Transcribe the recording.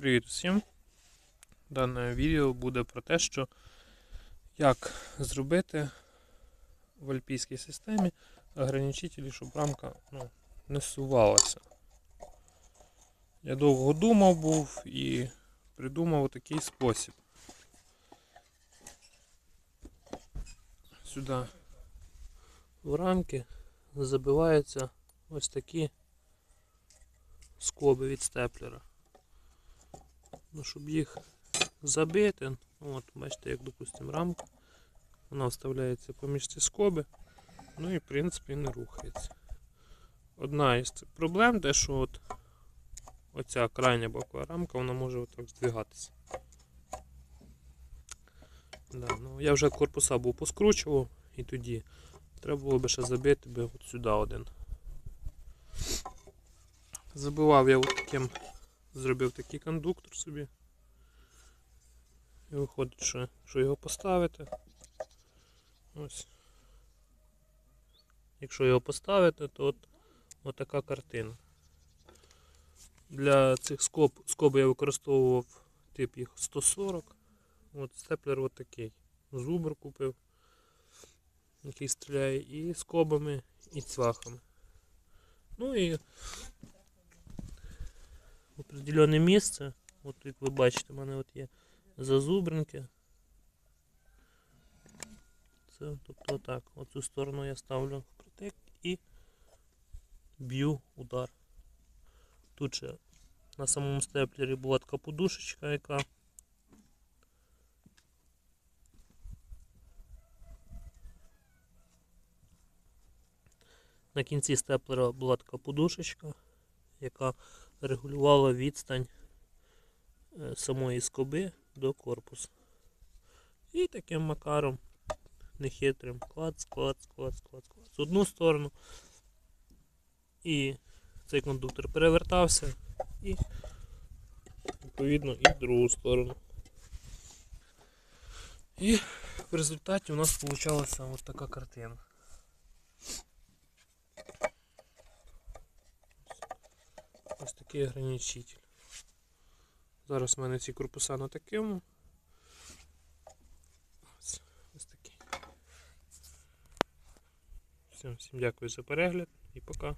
Привіт усім! Дане відео буде про те, що як зробити в альпійській системі ограничителі, щоб рамка ну, не сувалася. Я довго думав був і придумав такий спосіб. Сюди в рамки забиваються ось такі скоби від степлера. Ну, щоб їх забити, от, бачите, як, допустимо, рамка. Вона вставляється поміж ці скоби, ну і в принципі не рухається. Одна із цих проблем, те, що от оця крайня бокова рамка, вона може отак здвигатися. Да, ну, я вже корпуса був поскручував і тоді треба було би ще забити би от сюди один. Забивав я от таким зробив такий кондуктор собі. І виходить, що, що його поставити. Ось. Якщо його поставити, то от, от така картина. Для цих скоб, скоб я використовував тип їх 140. От степлер от такий. Зубр купив, який стріляє і скобами, і цвахами. Ну і определенне місце. От як ви бачите, в мене от є зазубринки. Це тобто так. Оцю сторону я ставлю притик і б'ю удар. Тут ще на самому степлері була така подушечка, яка на кінці степлера була така подушечка, яка регулювала відстань е, самої скоби до корпусу. І таким макаром нехитрим клац, клац, клац, клац, клац. В одну сторону. І цей кондуктор перевертався і відповідно і в другу сторону. І в результаті у нас вийшла ось така картина. Ось такий ограничитель. Зараз в мене ці корпуса на такому. Ось, ось такий. Всім, всім дякую за перегляд і пока.